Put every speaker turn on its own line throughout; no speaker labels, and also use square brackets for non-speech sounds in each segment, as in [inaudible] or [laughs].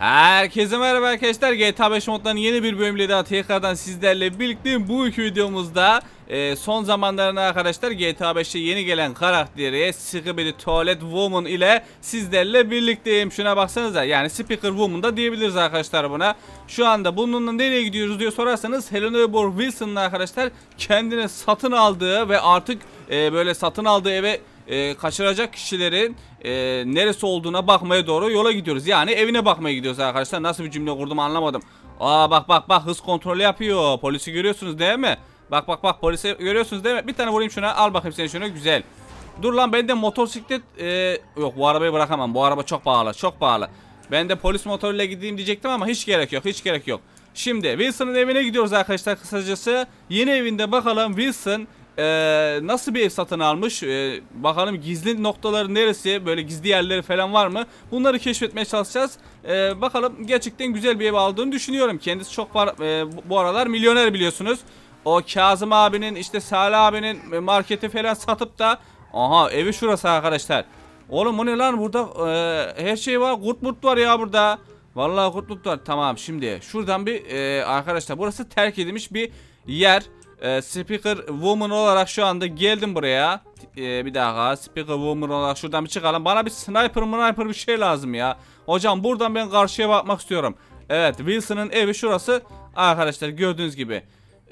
Herkese merhaba arkadaşlar GTA 5 modlarının yeni bir bölümüyle daha tekrardan sizlerle birlikteyim. Bu iki videomuzda e, son zamanlarında arkadaşlar GTA 5'te yeni gelen karakteri Skibidi Toilet Woman ile sizlerle birlikteyim. Şuna baksanıza yani Speaker Woman da diyebiliriz arkadaşlar buna. Şu anda bununla nereye gidiyoruz diye sorarsanız Helena Bor Wilson'ın arkadaşlar kendine satın aldığı ve artık e, böyle satın aldığı eve e, kaçıracak kişilerin e, neresi olduğuna bakmaya doğru yola gidiyoruz. Yani evine bakmaya gidiyoruz arkadaşlar. Nasıl bir cümle kurdum anlamadım. Aa bak bak bak hız kontrolü yapıyor. Polisi görüyorsunuz değil mi? Bak bak bak polisi görüyorsunuz değil mi? Bir tane vurayım şuna. Al bakayım sen şunu. Güzel. Dur lan bende motosiklet e, yok bu arabayı bırakamam. Bu araba çok pahalı. Çok pahalı. Ben de polis motoruyla gideyim diyecektim ama hiç gerek yok. Hiç gerek yok. Şimdi Wilson'ın evine gidiyoruz arkadaşlar kısacası. Yeni evinde bakalım Wilson ee, nasıl bir ev satın almış? Ee, bakalım gizli noktaları neresi? Böyle gizli yerleri falan var mı? Bunları keşfetmeye çalışacağız. Ee, bakalım gerçekten güzel bir ev aldığını düşünüyorum. Kendisi çok var, e, bu- aralar milyoner biliyorsunuz. O Kazım abinin işte Salih abinin marketi falan satıp da aha evi şurası arkadaşlar. Oğlum bu ne lan burada e, her şey var. Kurt murt var ya burada. Vallahi var. Tamam şimdi şuradan bir e, arkadaşlar burası terk edilmiş bir yer. E, speaker woman olarak şu anda geldim buraya. E, bir dakika speaker woman olarak şuradan bir çıkalım. Bana bir sniper sniper bir şey lazım ya. Hocam buradan ben karşıya bakmak istiyorum. Evet Wilson'ın evi şurası. Arkadaşlar gördüğünüz gibi.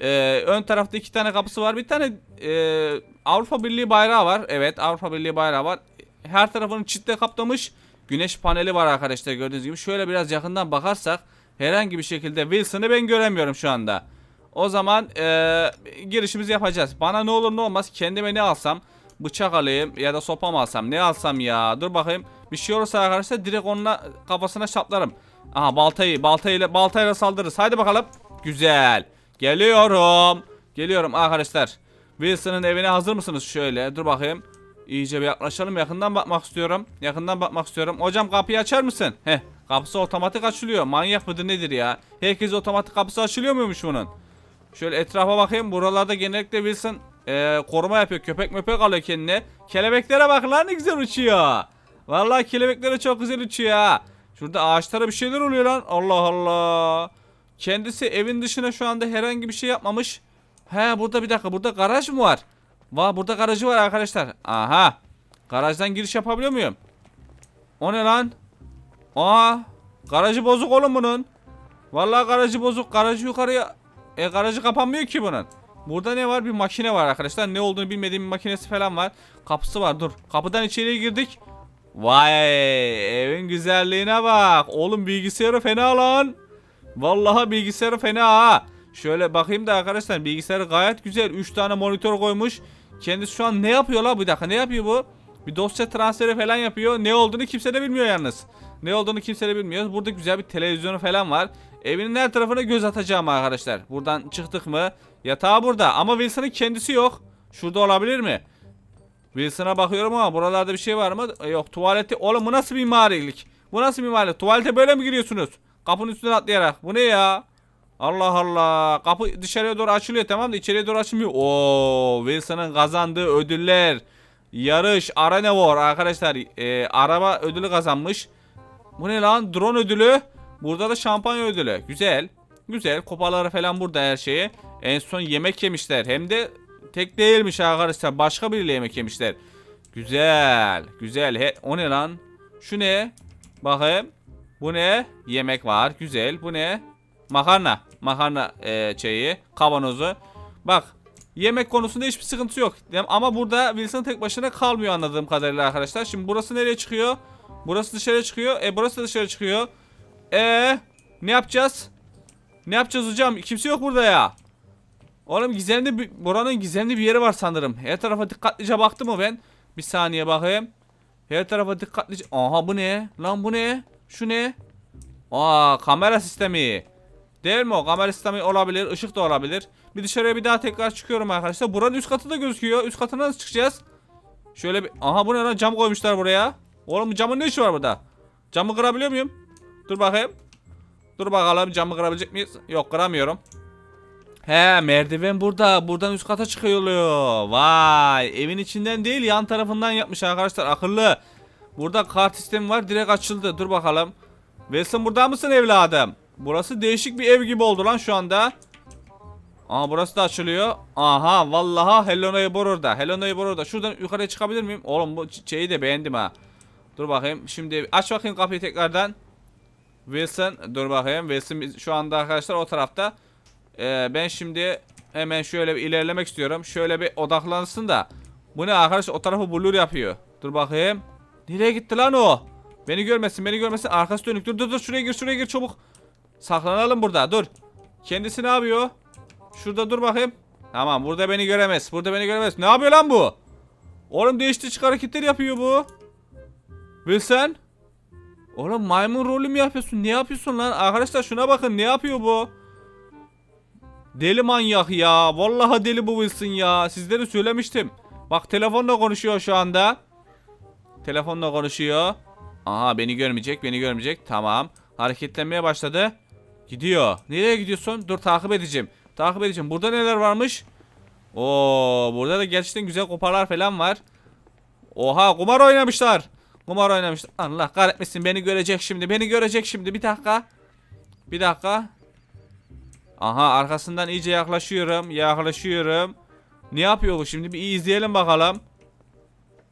Ee, ön tarafta iki tane kapısı var. Bir tane e, Avrupa Birliği bayrağı var. Evet Avrupa Birliği bayrağı var. Her tarafını çitle kaplamış. Güneş paneli var arkadaşlar gördüğünüz gibi. Şöyle biraz yakından bakarsak herhangi bir şekilde Wilson'ı ben göremiyorum şu anda. O zaman e, girişimizi yapacağız. Bana ne olur ne olmaz kendime ne alsam bıçak alayım ya da sopa mı alsam ne alsam ya dur bakayım bir şey olursa arkadaşlar direkt onunla kafasına şaplarım. Aha baltayı baltayla baltayla saldırırız. Haydi bakalım. Güzel. Geliyorum. Geliyorum arkadaşlar. Wilson'ın evine hazır mısınız? Şöyle dur bakayım. İyice bir yaklaşalım. Yakından bakmak istiyorum. Yakından bakmak istiyorum. Hocam kapıyı açar mısın? Heh. Kapısı otomatik açılıyor. Manyak mıdır nedir ya? Herkes otomatik kapısı açılıyor muymuş bunun? Şöyle etrafa bakayım. Buralarda genellikle Wilson e, koruma yapıyor. Köpek möpek alıyor kendine. Kelebeklere bak lan ne güzel uçuyor. Vallahi kelebekleri çok güzel uçuyor. Şurada ağaçlara bir şeyler oluyor lan. Allah Allah. Kendisi evin dışına şu anda herhangi bir şey yapmamış. He burada bir dakika burada garaj mı var? Va burada garajı var arkadaşlar. Aha. Garajdan giriş yapabiliyor muyum? O ne lan? Aa. Garajı bozuk oğlum bunun. Vallahi garajı bozuk. Garajı yukarıya e garajı kapanmıyor ki bunun. Burada ne var? Bir makine var arkadaşlar. Ne olduğunu bilmediğim bir makinesi falan var. Kapısı var. Dur. Kapıdan içeriye girdik. Vay evin güzelliğine bak. Oğlum bilgisayarı fena lan. Vallahi bilgisayarı fena ha. Şöyle bakayım da arkadaşlar bilgisayarı gayet güzel. 3 tane monitör koymuş. Kendisi şu an ne yapıyor la bir dakika ne yapıyor bu? Bir dosya transferi falan yapıyor. Ne olduğunu kimse de bilmiyor yalnız. Ne olduğunu kimse de bilmiyor. Burada güzel bir televizyonu falan var. Evinin her tarafına göz atacağım arkadaşlar. Buradan çıktık mı? Yatağı burada ama Wilson'ın kendisi yok. Şurada olabilir mi? Wilson'a bakıyorum ama buralarda bir şey var mı? E, Yok tuvaleti. Oğlum bu nasıl mimarilik? Bu nasıl mimarilik? Tuvalete böyle mi giriyorsunuz? Kapının üstüne atlayarak. Bu ne ya? Allah Allah. Kapı dışarıya doğru açılıyor tamam da içeriye doğru açılmıyor. Oo, Wilson'ın kazandığı ödüller. Yarış, arena war arkadaşlar. E, araba ödülü kazanmış. Bu ne lan? Drone ödülü. Burada da şampanya ödülü. Güzel. Güzel. Kupaları falan burada her şeyi. En son yemek yemişler. Hem de tek değilmiş arkadaşlar. Başka biriyle yemek yemişler. Güzel. Güzel. He, o ne lan? Şu ne? Bakayım. Bu ne? Yemek var. Güzel. Bu ne? Makarna. Makarna e, şeyi. Kavanozu. Bak. Yemek konusunda hiçbir sıkıntı yok. Ama burada Wilson tek başına kalmıyor anladığım kadarıyla arkadaşlar. Şimdi burası nereye çıkıyor? Burası dışarı çıkıyor. E burası da dışarı çıkıyor. E ne yapacağız? Ne yapacağız hocam? Kimse yok burada ya. Oğlum gizemli bir, buranın gizemli bir yeri var sanırım. Her tarafa dikkatlice baktım mı ben? Bir saniye bakayım. Her tarafa dikkatlice... Aha bu ne? Lan bu ne? Şu ne? Aa kamera sistemi. Değil mi o? Kamera sistemi olabilir. ışık da olabilir. Bir dışarıya bir daha tekrar çıkıyorum arkadaşlar. Buranın üst katı da gözüküyor. Üst katına nasıl çıkacağız? Şöyle bir... Aha bu ne lan? Cam koymuşlar buraya. Oğlum camın ne işi var burada? Camı kırabiliyor muyum? Dur bakayım. Dur bakalım camı kırabilecek miyiz? Yok kıramıyorum. He merdiven burada. Buradan üst kata çıkıyor. Vay. Evin içinden değil yan tarafından yapmış arkadaşlar. Akıllı. Burada kart sistemi var. Direkt açıldı. Dur bakalım. Wilson burada mısın evladım? Burası değişik bir ev gibi oldu lan şu anda. Aa burası da açılıyor. Aha vallaha Hello Neighbor orada. Hello Neighbor orada. Şuradan yukarıya çıkabilir miyim? Oğlum bu şeyi de beğendim ha. Dur bakayım. Şimdi aç bakayım kapıyı tekrardan. Wilson dur bakayım. Wilson şu anda arkadaşlar o tarafta. Ee, ben şimdi hemen şöyle bir ilerlemek istiyorum. Şöyle bir odaklansın da. Bu ne arkadaş o tarafı blur yapıyor. Dur bakayım. Nereye gitti lan o? Beni görmesin beni görmesin. Arkası dönük. Dur dur dur şuraya gir şuraya gir çabuk. Saklanalım burada dur. Kendisi ne yapıyor? Şurada dur bakayım. Tamam burada beni göremez. Burada beni göremez. Ne yapıyor lan bu? Oğlum değişti çık hareketler yapıyor bu. Wilson. Oğlum maymun rolü mü yapıyorsun? Ne yapıyorsun lan? Arkadaşlar şuna bakın ne yapıyor bu? Deli manyak ya. Vallahi deli bu Wilson ya. Sizlere söylemiştim. Bak telefonla konuşuyor şu anda. Telefonla konuşuyor. Aha beni görmeyecek, beni görmeyecek. Tamam. Hareketlenmeye başladı. Gidiyor. Nereye gidiyorsun? Dur takip edeceğim. Takip edeceğim. Burada neler varmış? Oo, burada da gerçekten güzel kupalar falan var. Oha, kumar oynamışlar. Kumar oynamışlar. Allah kahretmesin beni görecek şimdi. Beni görecek şimdi. Bir dakika. Bir dakika. Aha arkasından iyice yaklaşıyorum. Yaklaşıyorum. Ne yapıyor bu şimdi? Bir izleyelim bakalım.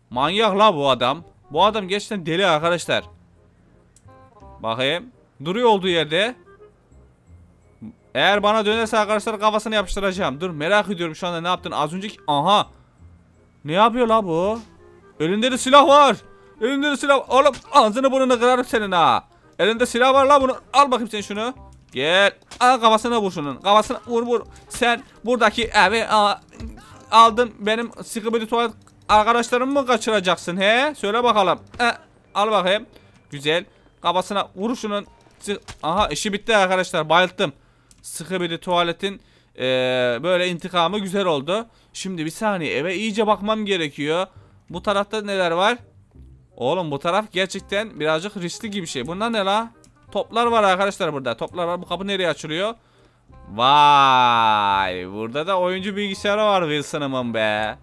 Manyak la bu adam. Bu adam gerçekten deli arkadaşlar. Bakayım. Duruyor olduğu yerde. Eğer bana dönerse arkadaşlar kafasını yapıştıracağım. Dur merak ediyorum şu anda ne yaptın? Az önceki... Aha. Ne yapıyor la bu? Elinde de silah var. Elinde de silah Oğlum ağzını burnunu kırarım senin ha. Elinde silah var la bunu. Al bakayım sen şunu. Gel. Al kafasına vur şunun. Kafasına vur vur. Sen buradaki evi aldın. Benim sıkı tuvalet arkadaşlarımı mı kaçıracaksın he? Söyle bakalım. E, al bakayım. Güzel. Kafasına vur şunun. Aha işi bitti arkadaşlar. Bayılttım. Sıkı bir tuvaletin eee, böyle intikamı güzel oldu. Şimdi bir saniye eve iyice bakmam gerekiyor. Bu tarafta neler var? Oğlum bu taraf gerçekten birazcık riskli gibi şey. Bunlar ne la? Toplar var arkadaşlar burada. Toplar var. Bu kapı nereye açılıyor? Vay. Burada da oyuncu bilgisayarı var Wilson'ımın be.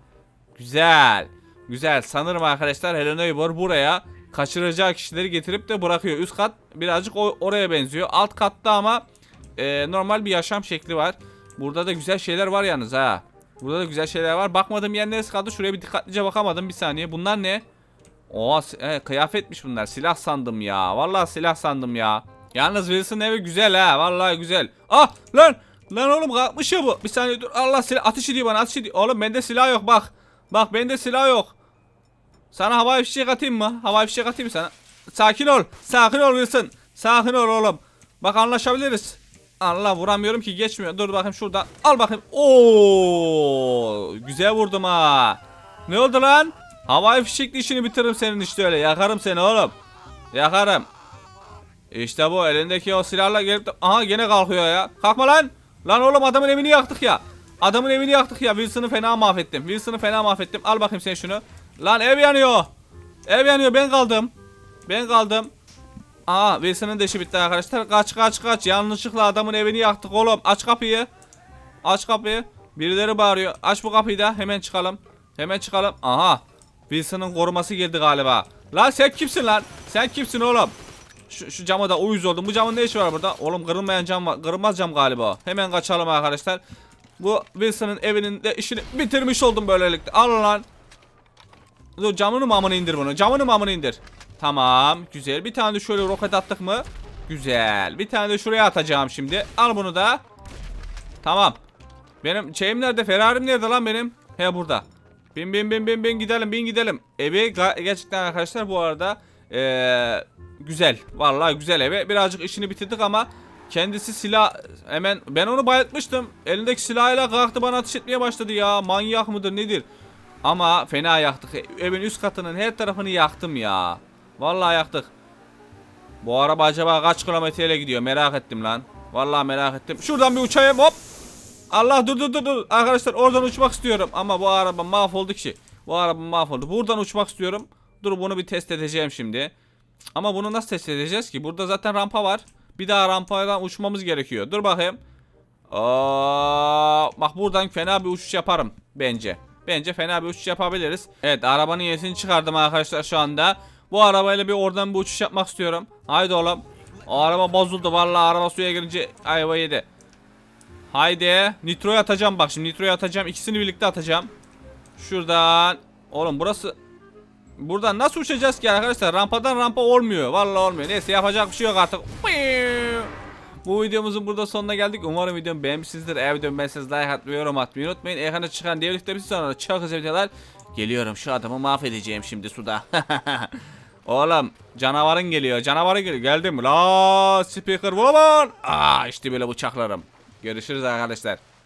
Güzel. Güzel. Sanırım arkadaşlar Helena Neighbor buraya kaçıracağı kişileri getirip de bırakıyor. Üst kat birazcık oraya benziyor. Alt katta ama e, normal bir yaşam şekli var. Burada da güzel şeyler var yalnız ha. Burada da güzel şeyler var. Bakmadığım yer neresi kaldı? Şuraya bir dikkatlice bakamadım bir saniye. Bunlar ne? Si- e, kıyafetmiş bunlar. Silah sandım ya. Vallahi silah sandım ya. Yalnız Wilson evi güzel ha. Vallahi güzel. Ah lan. Lan oğlum kalkmış ya bu. Bir saniye dur. Allah silah ateş ediyor bana ateş ediyor. Oğlum bende silah yok bak. Bak bende silah yok. Sana havai fişek atayım mı? Havai fişek atayım sana. Sakin ol. Sakin ol Wilson. Sakin ol oğlum. Bak anlaşabiliriz. Allah vuramıyorum ki geçmiyor. Dur bakayım şuradan. Al bakayım. Oo! Güzel vurdum ha. Ne oldu lan? Havai fişekli işini bitiririm senin işte öyle. Yakarım seni oğlum. Yakarım. İşte bu elindeki o silahla gelip de... Aha gene kalkıyor ya. Kalkma lan. Lan oğlum adamın evini yaktık ya. Adamın evini yaktık ya. Wilson'ı fena mahvettim. Wilson'ı fena mahvettim. Al bakayım sen şunu. Lan ev yanıyor. Ev yanıyor ben kaldım. Ben kaldım. Aa Wilson'ın da işi bitti arkadaşlar. Kaç kaç kaç. Yanlışlıkla adamın evini yaktık oğlum. Aç kapıyı. Aç kapıyı. Birileri bağırıyor. Aç bu kapıyı da. Hemen çıkalım. Hemen çıkalım. Aha. Wilson'ın koruması geldi galiba. Lan sen kimsin lan? Sen kimsin oğlum? Şu, şu cama da uyuz oldum. Bu camın ne işi var burada? Oğlum kırılmayan cam var. Kırılmaz cam galiba. Hemen kaçalım arkadaşlar. Bu Wilson'ın evinin de işini bitirmiş oldum böylelikle. Al lan. Dur camını mamını indir bunu. Camını mamını indir. Tamam. Güzel. Bir tane de şöyle roket attık mı? Güzel. Bir tane de şuraya atacağım şimdi. Al bunu da. Tamam. Benim şeyim nerede? Ferrari'm nerede lan benim? He burada. Bin bin bin bin bin gidelim bin gidelim. Evi gerçekten arkadaşlar bu arada eee, güzel. Vallahi güzel evi. Birazcık işini bitirdik ama kendisi silah hemen ben onu bayıltmıştım. Elindeki silahıyla kalktı bana ateş etmeye başladı ya. Manyak mıdır nedir? Ama fena yaktık. Evin üst katının her tarafını yaktım ya. Vallahi yaktık. Bu araba acaba kaç kilometreyle gidiyor merak ettim lan. Vallahi merak ettim. Şuradan bir uçayım hop. Allah dur dur dur dur. Arkadaşlar oradan uçmak istiyorum. Ama bu araba mahvoldu ki. Bu araba mahvoldu. Buradan uçmak istiyorum. Dur bunu bir test edeceğim şimdi. Ama bunu nasıl test edeceğiz ki? Burada zaten rampa var. Bir daha rampadan uçmamız gerekiyor. Dur bakayım. Aa, bak buradan fena bir uçuş yaparım bence. Bence fena bir uçuş yapabiliriz. Evet arabanın yenisini çıkardım arkadaşlar şu anda. Bu arabayla bir oradan bir uçuş yapmak istiyorum. Haydi oğlum. Araba bozuldu vallahi araba suya girince ayva yedi. Haydi nitroyu atacağım bak şimdi nitroyu atacağım ikisini birlikte atacağım. Şuradan oğlum burası Buradan nasıl uçacağız ki arkadaşlar rampadan rampa olmuyor vallahi olmuyor neyse yapacak bir şey yok artık. Bu videomuzun burada sonuna geldik. Umarım videomu beğenmişsinizdir. Eğer videomu beğendiyseniz like atmayı, yorum atmayı unutmayın. Ekrana çıkan diğer bir sonra çok güzel videolar. Geliyorum şu adamı mahvedeceğim şimdi suda. [laughs] Oğlum canavarın geliyor. Canavarın geliyor. Geldim. La speaker woman. Aa işte böyle bıçaklarım. Görüşürüz arkadaşlar.